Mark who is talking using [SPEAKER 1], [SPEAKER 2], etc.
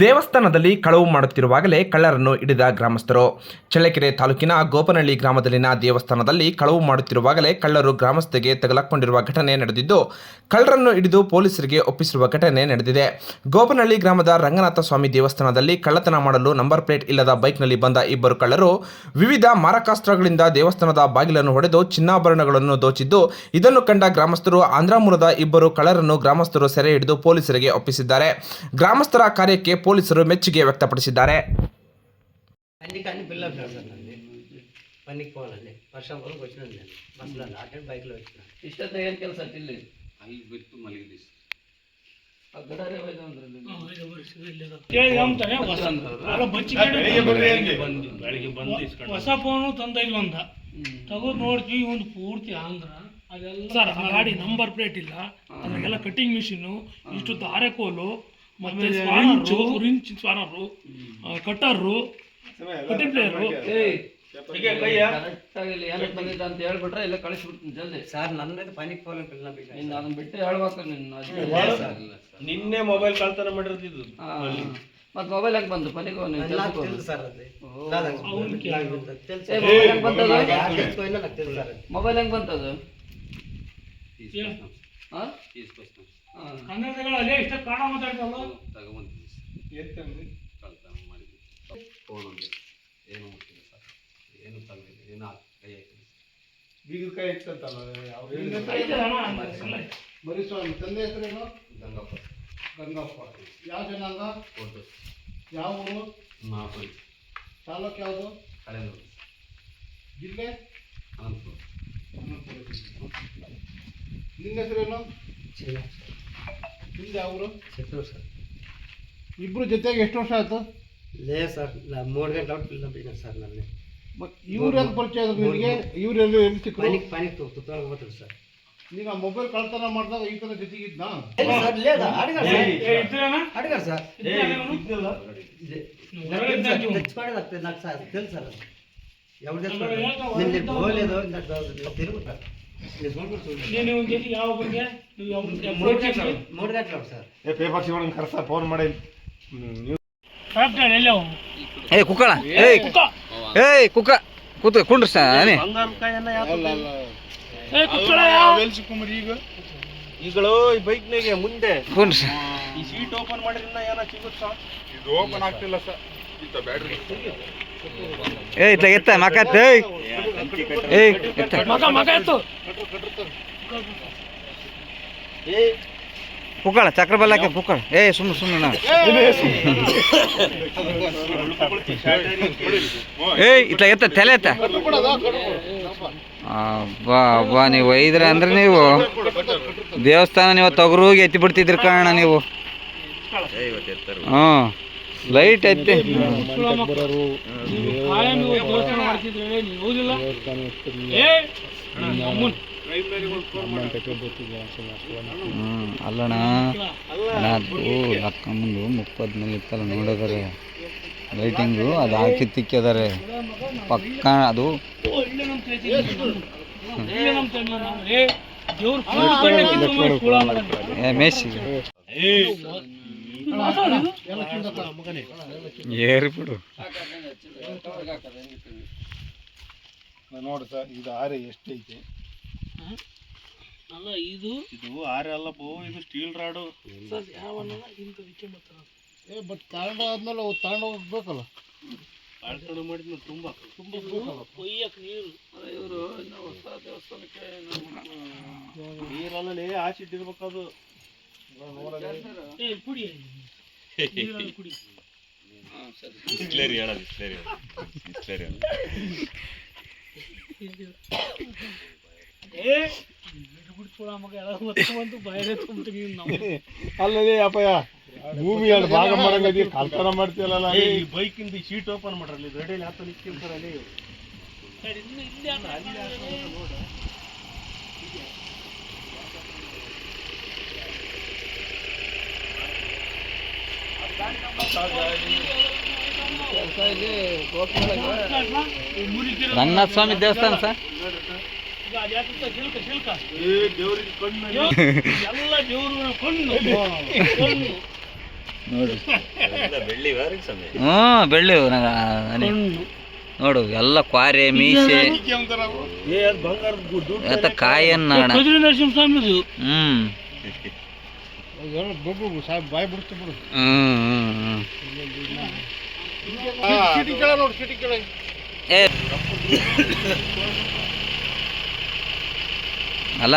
[SPEAKER 1] ದೇವಸ್ಥಾನದಲ್ಲಿ ಕಳವು ಮಾಡುತ್ತಿರುವಾಗಲೇ ಕಳ್ಳರನ್ನು ಹಿಡಿದ ಗ್ರಾಮಸ್ಥರು. ಚಳ್ಳಕೆರೆ ತಾಲೂಕಿನ ಗೋಪನಹಳ್ಳಿ ಗ್ರಾಮದಲ್ಲಿನ ದೇವಸ್ಥಾನದಲ್ಲಿ ಕಳವು ಮಾಡುತ್ತಿರುವಾಗಲೇ ಕಳ್ಳರು ಗ್ರಾಮಸ್ಥರಿಗೆ ತಗಲಾಕೊಂಡಿರುವ ಘಟನೆ ನಡೆದಿದ್ದು, ಕಳ್ಳರನ್ನು ಹಿಡಿದು ಪೊಲೀಸರಿಗೆ ಒಪ್ಪಿಸಿರುವ ಘಟನೆ ನಡೆದಿದೆ. ಗೋಪನಹಳ್ಳಿ ಗ್ರಾಮದ ರಂಗನಾಥ ಸ್ವಾಮಿ ದೇವಸ್ಥಾನದಲ್ಲಿ ಕಳ್ಳತನ ಮಾಡಲು ನಂಬರ್ ಪ್ಲೇಟ್ ಇಲ್ಲದ ಬೈಕ್ನಲ್ಲಿ ಬಂದ ಇಬ್ಬರು ಕಳ್ಳರು ವಿವಿಧ ಮಾರಕಾಸ್ತ್ರಗಳಿಂದ ದೇವಸ್ಥಾನದ ಬಾಗಿಲನ್ನು ಹೊಡೆದು ಚಿನ್ನಾಭರಣಗಳನ್ನು ದೋಚಿದ್ದು, ಇದನ್ನು ಕಂಡ ಗ್ರಾಮಸ್ಥರು ಆಂಧ್ರ ಮೂಲದ ಇಬ್ಬರು ಕಳ್ಳರನ್ನು ಗ್ರಾಮಸ್ಥರು ಸೆರೆ ಹಿಡಿದು ಪೊಲೀಸರಿಗೆ ಒಪ್ಪಿಸಿದ್ದಾರೆ. ಗ್ರಾಮಸ್ಥರ ಕಾರ್ಯಕ್ಕೆ ಪೊಲೀಸರು ಮೆಚ್ಚುಗೆ
[SPEAKER 2] ವ್ಯಕ್ತಪಡಿಸಿದ್ದಾರೆ. ಹೊಸ ಫೋನು ತಂದ ಅಂತ ತಗೋ ನೋಡ್ತೀವಿ ಒಂದು ಪೂರ್ತಿ ಆಂಧ್ರ. ಅದೆಲ್ಲ ಗಾಡಿ ನಂಬರ್ ಪ್ಲೇಟ್ ಇಲ್ಲ. ಅದಕ್ಕೆಲ್ಲ ಕಟಿಂಗ್ ಮಿಷಿನ್ ಇಷ್ಟು ದಾರೆ ಕೋಲು ಮತ್ತೆ ಗುರಿಂಚ್ ಸ್ವಾನರು
[SPEAKER 3] ಅಂತ ಜಲ್ದಿ.
[SPEAKER 4] ಸರ್
[SPEAKER 3] ನನ್ನ ಇಲ್ಲ ಬಿಟ್ಟೆ ನಿನ್ನ
[SPEAKER 5] ನಿನ್ನೆ ಮೊಬೈಲ್ ಕಳ್ತನ ಮಾಡಿರ್ತಿದ್ದು
[SPEAKER 3] ಮತ್ತೆ ಮೊಬೈಲ್ ಯಾಕೆ ಬಂದು ಪನಿಗೆ ಮೊಬೈಲ್ ಹೆಂಗೆ ಮೊಬೈಲ್ ಹೆಂಗೆ ಬಂತದು?
[SPEAKER 4] తెలిసిపోయినా నాకు తెలుసు సార్ అది
[SPEAKER 3] ಮೊಬೈಲ್ ಹೆಂಗ್ ಬಂತದು ಹಾ
[SPEAKER 6] తీసుకొస్తాం
[SPEAKER 3] ಹಾ.
[SPEAKER 2] ಕನ್ನಡಗಳಲ್ಲಿ ಇಷ್ಟ ಕಾಣ ಮಾತಾಡ್ತಲ್ಲ
[SPEAKER 6] ತಗೊಂಬಂದಿದ್ದೀವಿ ಕಳ್ತನ ಮಾಡಿದ್ವಿ ಫೋನ್ ఉంది ಏನು ಮುಟ್ಟಿಲ್ಲ ಸರ್ ಏನು ತಗಲಿಲ್ಲ ಏನು ಆ- ಕೈ ಹಾಕಿಲ್ಲ
[SPEAKER 5] ಬೀಗದ ಕೈ ಇತ್ತಂತಲ್ಲ ಅವ್ರು
[SPEAKER 7] ಮರಿಸ್ವಾಮಿ ತಂದೆ ಹೆಸರೇನು
[SPEAKER 6] ಗಂಗಪ್ಪ
[SPEAKER 7] ಗಂಗಪ್ಪ ಯಾವ ಜನಾಂಗ
[SPEAKER 6] ಫೋಟೋ
[SPEAKER 7] ಯಾವ ಊರು
[SPEAKER 6] ನಾಲ್ಕು
[SPEAKER 7] ತಾಲೂಕು ಯಾವುದು
[SPEAKER 6] ಕಳೆದು
[SPEAKER 7] ಜಿಲ್ಲೆ
[SPEAKER 6] ಅನಂತಪುರ
[SPEAKER 7] ನಿಮ್ಮ ಹೆಸರೇನು ನಿಮ್ದು ಅವರು
[SPEAKER 4] ಸೆಟ್ರು ಸರ್.
[SPEAKER 7] ಇಬ್ಬರು ಜೊತೆಗೆ ಎಷ್ಟು ವರ್ಷ ಆಯ್ತು?
[SPEAKER 4] ಲೇ ಸರ್ ನಾ ಮೂರು ಗಂಟೆ ಔಟ್ ಫಿಲ್ಮ್ ಬಿಸ್ನೆಸ್ ಸರ್
[SPEAKER 7] ನನಗೆ ಇವ್ರೆಲ್ಲ ಪರಿಚಯ ಆದ್ರೆ ನಿಮಗೆ ಇವರೆಲ್ಲ ಎಲ್ಲಿ ಸಿಕ್ಕರು?
[SPEAKER 4] ಪಾನಿಕ್ ತೋರ್ತು ಸರ್.
[SPEAKER 7] ನೀವು ಆ ಮೊಬೈಲ್ ಕಳ್ತನ ಮಾಡಿದಾಗ ಈ ಥರ
[SPEAKER 4] ಜೊತೆಗೆ ಇದ್ನಾ ಸರ್ ಅಡಿಗಾರ ಅಡಿಗಾರ ಸರ್. ಯಾವುದೇ
[SPEAKER 2] ನೀನು ಯಾವ ಬಗ್ಗೆ? ನೀವು
[SPEAKER 5] ಏ ಪೇಪರ್ ಫೋನ್ ಮಾಡಿ.
[SPEAKER 2] ನೀವು
[SPEAKER 8] ಏ ಕುಕ್ಕಳ ಏ ಕುಕ್ಕ. ಏ ಕುಕ್ಕ ಕೂತು ಕುಂಡ್ರ ಸಾನೆ
[SPEAKER 2] ಏ ಕುಕ್ಕಳ
[SPEAKER 5] ಈಗ. ಈ ಬೈಕ್ನಾಗೆ ಮುಂದೆ.
[SPEAKER 8] ಕುಂಡ್ರ
[SPEAKER 5] ಈ ಸೀಟ್ ಓಪನ್ ಮಾಡಿದ್ರಿಂದ ಏನೋ ಸಿಗುತ್ತಾ? ಇದು ಓಪನ್ ಆಗ್ತಿಲ್ಲ ಸರ್.
[SPEAKER 8] ಏಯ್ ಇಟ್ಲ ಎತ್ತ ಮಕತ್ ಏಯ್. ಏಯ್ ಎತ್ತ.
[SPEAKER 2] ಮಗ ಮಗ ಎತ್ತು.
[SPEAKER 8] ಕುಕ್ಕಳ ಚಕ್ರ ಬಲ್ಲಕ್ಕೆ ಕುಕ್ಕಳ ಏ ಸುಮ್ಮನೆ ಸುಮ್ಮನೆ ಏ ಇಟ್ಲ ಎತ್ತ ತಲೆ ಎತ್ತ. ಅಬ್ಬಾ ಅಬ್ಬಾ ನೀವು ಒಯ್ದ್ರ ಅಂದ್ರೆ ನೀವು ದೇವಸ್ಥಾನ ನೀವು ತೊಗರೋಗಿ ಎತ್ತಿ ಬಿಡ್ತಿದ್ರಿ ಕಾರಣ ನೀವು. ಹ್ಞೂ ಲೈಟ್ ಐತೆ. ಅಲ್ಲಣ್ಣ. ಅಕ್ಕಮ್ಮಂದು ಅದು ಲಕ್ಕ ಮುಂದು ಮುಪ್ಪದ್ಮೇಲೆ ಇತ್ತಲ್ಲ ನೋಡಿದಾರೆ. ಲೈಟಿಂಗು ಅದು ಹಾಕಿ ತಿಕ್ಕಿದಾರೆ. ಪಕ್ಕ ಅದು.
[SPEAKER 2] ಒಳ್ಳೆ
[SPEAKER 8] ಏರಿ ಬಿಡು
[SPEAKER 5] ನೋಡು ಸರ್ ಇದು ಆರೆ ಎಷ್ಟೈತೆ?
[SPEAKER 2] ಅಲ್ಲ ಇದು?
[SPEAKER 5] ಇದು ಆರೆ ಅಲ್ಲ ಬೋ ಇದು ಸ್ಟೀಲ್ ರಾಡು
[SPEAKER 2] ಸರ್ ಯಾವನ್ನ ವಿಚಾರ
[SPEAKER 7] ಏ ಬಟ್ ತಗೊಂಡು ಆದ್ಮೇಲೆ ಅವು ತಗೊಂಡು ಹೋಗ್ಬೇಕಲ್ಲ.
[SPEAKER 5] ಕಳ್ತನ ಮಾಡಿದ್ಮೇಲೆ ತುಂಬ. ತುಂಬ
[SPEAKER 2] ಕೊಯ್ಯಕ್ಕೆ ನೀರು.
[SPEAKER 3] ಇವರು ಹೊಸ ದೇವಸ್ಥಾನಕ್ಕೆ
[SPEAKER 5] ನೀರಲ್ಲೇ ಆಚೆ ಅಲ್ಲದೆ ಅಪ್ಪಯ್ಯ ಭೂಮಿ ಎರಡು ಭಾಗ ಮಾಡಂಗದಿ ಕಲ್ತನ ಮಾಡ್ತೀಯಲ್ಲ ಈ ಬೈಕಿಂದ ಶೀಟ್ ಓಪನ್ ಮಾಡ್ರಲ್ಲಿ ರೆಡಿಯಲ್ಲಿ ಹತ್ತು ನಿಂತಿರ್ತಾರಲ್ಲಿ
[SPEAKER 2] ಸರಿ, ಇನ್ನು ಇಲ್ಲಿ ಯಾಕೆ ಹಾಕ್ತಾರೆ?
[SPEAKER 3] ಕೆಲಸ ಇಲ್ಲಿ ಗೋಪುರದಾಗ
[SPEAKER 2] ಅಲ್ವಾ? ಈ ಮುರಿಕಿರೋ
[SPEAKER 8] ರಂಗನಾಥ ಸ್ವಾಮಿ ದೇವಸ್ಥಾನ ಸರ್? ಹ್ಞೂ ಬೆಳ್ಳಿ ನನಗ ಅನಿ- ನೋಡು ಎಲ್ಲ ಕ್ವಾರೆ ಮೀಸೆ. ಕಾಯಿ ಕಾಯನ್ನ ಹ್ಮ್.
[SPEAKER 7] ಬಾಯಿ ಬಿಡ್ತು ಬಿಡು.
[SPEAKER 8] ಸಿಟಿ ಹ್ಮ್ ಹ್ಮ್.
[SPEAKER 7] ಚೀಟಿ ಕೇಳ ನೋಡಿ ಕೇಳ.
[SPEAKER 8] ಅಲ್ಲ.